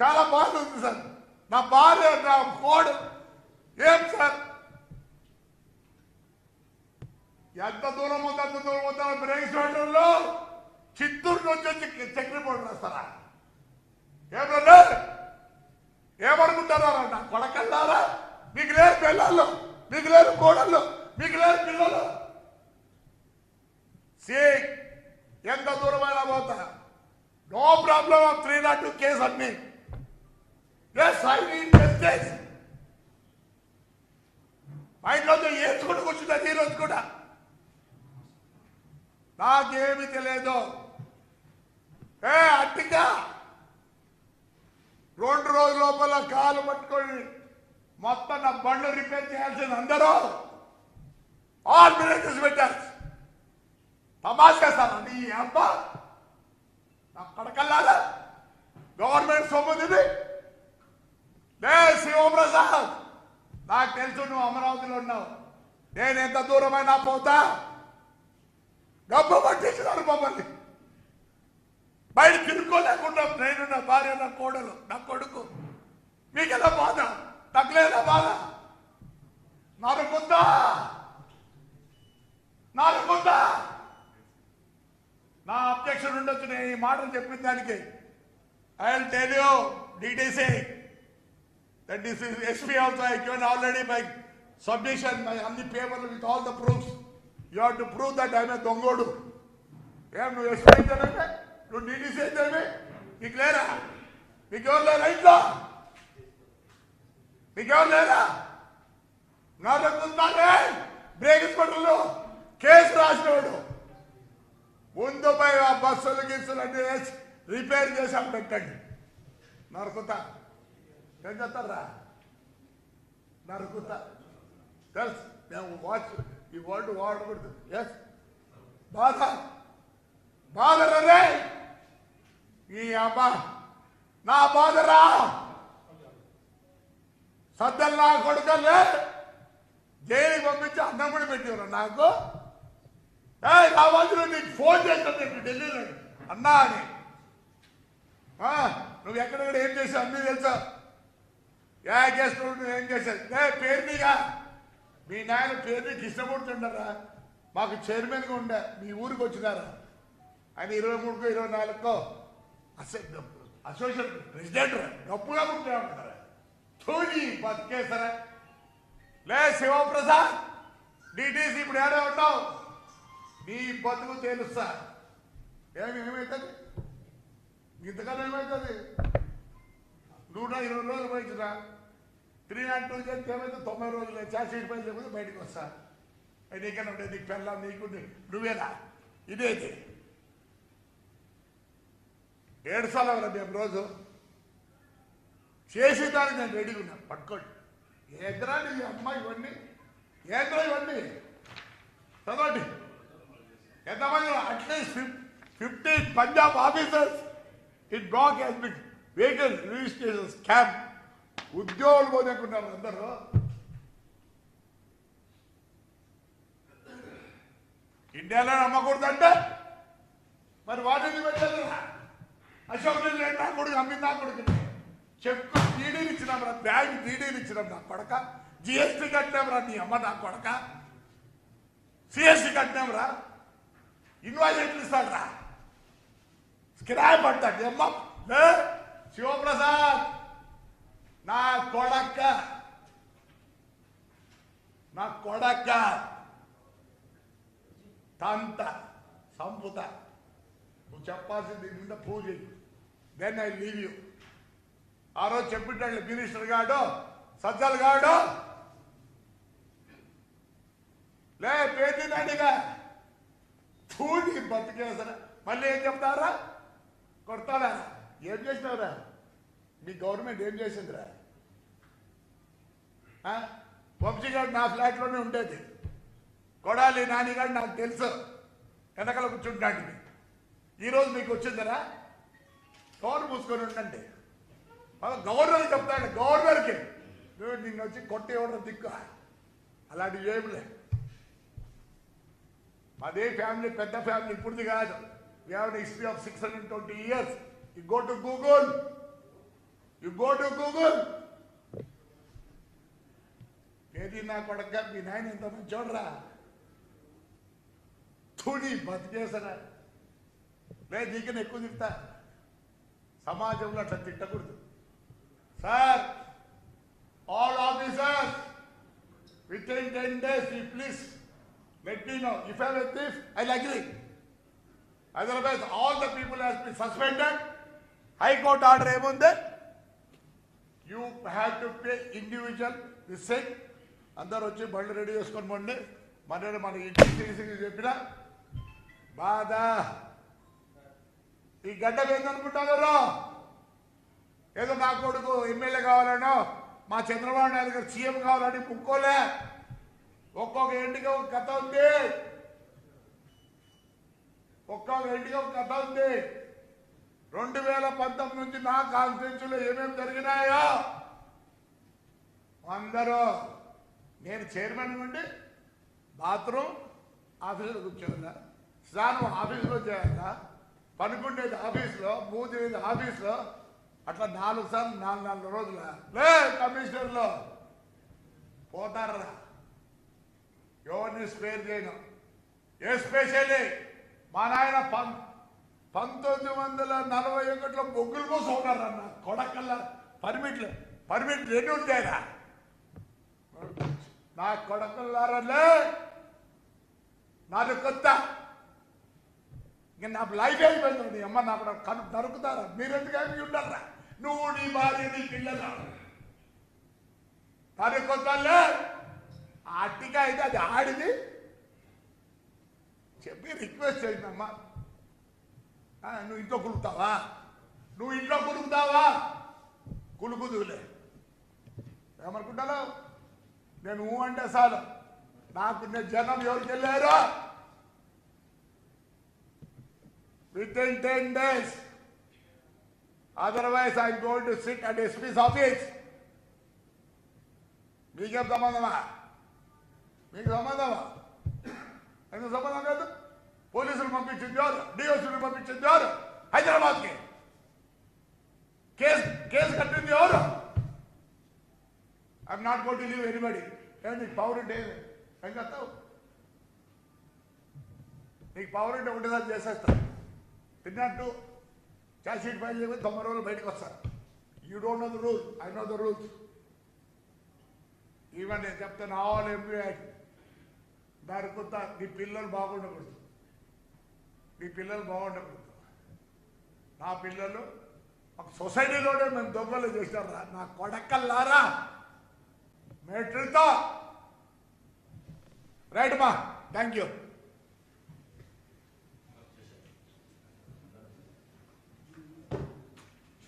చాలా బాగుంది సార్. నా భార్య నా కోడు ఏం సార్? ఎంత దూరం ఉందో అంత దూరం ఉందో బ్రేక్ స్టేషన్లో చిత్తూరు నుంచి వచ్చి చక్రి బోర్డు రాస్తారా ఏమన్నా ఏమనుకుంటారా నా కొడకల్లారా మీకు లేరు పిల్లలు మీకు లేరు కోడళ్ళు మీకు లేరు పిల్లలు. సే ఎంత దూరమైనా పోతా. No problem of three naught two case అన్ని. ఎస్ ఐ నీడ్ జస్టిస్ మైండ్లో ఇంట్లో ఏడ్చుకుంటూ కూర్చున్నది ఈ రోజు కూడా. నాకేమి తెలియదు ఏ అట్టిగా. రెండు రోజుల లోపల కాలు పట్టుకొని మొత్తం నా బండ్లు రిపేర్ చేయాల్సింది అందరూ ఆల్ మినిస్టర్స్ పెట్టారు. తమాష చేస్తాను నీ అబ్బా. నా గవర్నమెంట్ సొమ్ముది లే శివప్రసాద్ నాకు తెలుసు నువ్వు అమరావతిలో ఉన్నావు నేను ఎంత దూరమైనా పోతా? డబ్బు పట్టించినారు మమ్మల్ని. బయట తిరుక్కోలేకుండా నేను నా భార్య నా కోడలు నా కొడుకు. మీకెలా బాధ? తగ్గలేదా బాధ? నరుకుందా నరుకుందా నా అబ్జెక్షన్ ఉండొచ్చు నేను ఈ మాటలు చెప్పిన దానికి. I will tell you DTC. That is SP also I given already by submission my అన్ని పేపర్లు with all the proofs you have to prove that I దొంగోడు ఏం నువ్వు ఎస్పీ అయితేనేమే నువ్వు డిటిసి అయితేనే నీకు లేరా నీకెవరు లేరా ఇంట్లో మీకు ఎవరు లేరా నా దగ్గర బ్రేక్ ఇస్పటల్లో కేసు రాసినవాడు ముందు పై ఆ బస్సులు గిస్సులు అన్ని వేసి రిపేర్ చేసాం పెట్టండి నరుకుతా. ఏం చేస్తారా నరుకుతా. తెలుసు మేము వాచ్ ఈ వర్డ్ వాడకూడదు ఎస్ బాధ బాధరే ఈ అబ్బా నా బాధరా సద్దలు నా కొడుకలే జైలుకి పంపించి అన్నం కూడా పెట్టేవారు నాకు ఏ రావాల్సిన నీకు ఫోన్ చేస్తాను నేను ఢిల్లీలో అన్నా అని నువ్వు ఎక్కడెక్కడ ఏం చేసావు అన్నీ తెలుసా ఏ చేస్తున్నావు నువ్వు ఏం చేశావు ఏ పేరు నీగా మీ నాయన పేరుని నీకు ఇష్టపడుతుండరా? మాకు చైర్మన్గా ఉండే మీ ఊరికి వచ్చినారా? ఆయన ఇరవై మూడుకో ఇరవై నాలుగుకో అసె అసోసియేషన్ ప్రెసిడెంట్ గొప్పగా ఉంటారా తోని బతికేసరా లే శివప్రసాద్ డిటిసి ఇప్పుడు ఏడే ఉంటావు నీ బతుకు తెలుస్తా. ఏమి ఏమవుతుంది ఇంతకాలం ఏమవుతుంది నూట ఇరవై రోజులు పోయించరా. త్రీ నాట్ టూ చేస్తే ఏమైతే తొంభై రోజులు చార్జ్ షీట్ పైన లేకపోతే బయటకు వస్తా. అది నీకన్నా ఉండే నీకు పెళ్ళ నీకు నువ్వేనా? ఇదేది. ఏడు సార్లు అవరా మేము రోజు? చేసేదానికి నేను రెడీగా ఉన్నాను పట్టుకోండి. ఏంద్రా నీ అమ్మ ఇవన్నీ? ఏంద్రా ఇవన్నీ? చదవండి. ఎంతమంది? At least fifteen Punjab officers in black has been vehicle registration scam ఉద్యోగులు పోదనుకున్నారు అందరూ. ఇండియాలో నమ్మకూడదంటే? మరి వాటిని పెట్టలేదు. అశోక్ లేని నా కొడుకు అమ్మింది నా కొడుకు. చెక్కు డీడీలు ఇచ్చినాం రా బ్యాగ్ డీడీలు ఇచ్చినాం నా కొడక. జిఎస్టీ కట్టినాం రా నీ అమ్మ నా కొడక. సిఎస్టీ కట్టినాం రా. ఇన్వాయిస్ ఇస్తాడు రా. కిరాయి అమ్మ శివప్రసాద్. నా కొడక్క నా కొడక్క తంత సంపుత. నువ్వు చెప్పాల్సింది నిండా పూజ దెన్ ఐ లీవ్ యూ ఆ రోజు చెప్పింటాడు మినిస్టర్ గాడు సజ్జల్ గాడు లే పేదినాడిగా పూడి బతికేసరా. మళ్ళీ ఏం చెప్తారా? కొడతారా? ఏం చేసినారా మీ గవర్నమెంట్ ఏం చేసిందిరా? ఆ? గారు నా ఫ్లాట్లోనే ఉండేది. కొడాలి నానిగాడు నాకు తెలుసు. వెనకాల కూర్చుంటాడు ఈరోజు మీకు వచ్చిందిరా? కవర్ మూసుకొని ఉండండి. గవర్నర్ చెప్తాడు గవర్నర్కి. నువ్వు నిన్ను వచ్చి కొట్టి ఇవ్వడం దిక్కు. అలాంటివి ఏమిలే. మాదే ఫ్యామిలీ పెద్ద ఫ్యామిలీ ఇప్పుడుది కాదు. We have history of six hundred twenty years you go to Google you go to Google ఏది నా కొడక మీ నాయన ఎంత మంది చూడరా తుడి బతికేసరా లేదు నీకన్నా ఎక్కువ తింటా సమాజంలో అట్లా తిట్టకూడదు sir all officers with in ten days you please let me know if I thief I agree otherwise all the people has be suspended high court order ఏముంది you have to pay individual respect అందరు వచ్చి బండ్లు ready చేసుకొని పోండి. మన మన ఇంటికి చెప్పిన బాధ. ఈ గడ్డ ఏందనుకుంటున్నారు ఏదో నా కొడుకు ఎమ్మెల్యే కావాలనో మా చంద్రబాబు నాయుడు గారు సీఎం కావాలని ముక్కోలే ఒక్కొక్క ఇంటికి ఒక కథ ఉంది. ఒక్కొక్క ఇంటికి ఒక కథ ఉంది. రెండు వేల పంతొమ్మిది నుంచి నా కాన్స్టిట్యూన్సీలో ఏమేమి జరిగినాయో అందరూ నేను చైర్మన్ నుండి బాత్రూమ్ ఆఫీసులో కూర్చోవాలా స్నానం ఆఫీసులో చేయాలా పనుకుండేది ఆఫీసులో మూసేది ఆఫీసులో అట్లా నాలుగు సార్లు నాలుగు నాలుగు రోజుల. లే కమిషనర్లో పోతారా? ఎవరిని స్పేర్ చేయను? ఎస్పెషల్లీ మా నాయన పంతొమ్మిది వందల నలభై ఒకటిలో బొగ్గుల కోసం ఉన్నారన్న కొడకల్లా పర్మిట్లు పర్మిట్ రెండు ఉంటాయరా? నా కొడకల్లారలే నాది కొత్త. ఇంకా నా లైఫ్ అయిపోయింది నీ అమ్మ నాకు కను దొరుకుతారా? మీరెందుకు ఏమి ఉండరా నువ్వు నీ భార్య నీ పిల్లలు. నాది కొత్తలే అట్టిక అయితే అది ఆడిది. చెప్పి రిక్వెస్ట్ చేసిందమ్మా ఆ, నువ్వు ఇంట్లో కులుకుతావా? నువ్వు ఇంట్లో కులుకుతావా? కులుకుదులే ఏమనుకుంటావు నేను ఊ అంటే చాలు. నాకు నేను జనం ఎవరికి వెళ్ళారు? With in ten days otherwise I go to sit at SP's office మీకేం సంబంధమా? మీకు సంబంధమా? ఎందుకు సంబంధం లేదు? పోలీసులు పంపించింది ఎవరు డిఎస్పీలు పంపించింది ఎవరు హైదరాబాద్కి కేసు కేసు కట్టింది ఎవరు I'm not got to leave anybody ఏంటి పవర్ ఉంటే ఏం చేస్తావు నీకు పవర్ ఉంటే ఉండేదాన్ని చేసేస్తా తిన్నట్టు ఛార్జ్ షీట్ ఫైల్ చేయకపోతే తొంభై రోజులు బయటకు వస్తా you don't know the rule I know the rules even నేను చెప్తాను ఆల్ ఎంప్లాయ్ దాని కొత్త నీ పిల్లలు బాగుండకూడదు మీ పిల్లలు బాగుండకూడదు నా పిల్లలు ఒక సొసైటీలోనే మేము దొంగలు చేసినారా? నా కొడకల్లారా? మెట్రితో రైట్ మా థ్యాంక్ యూ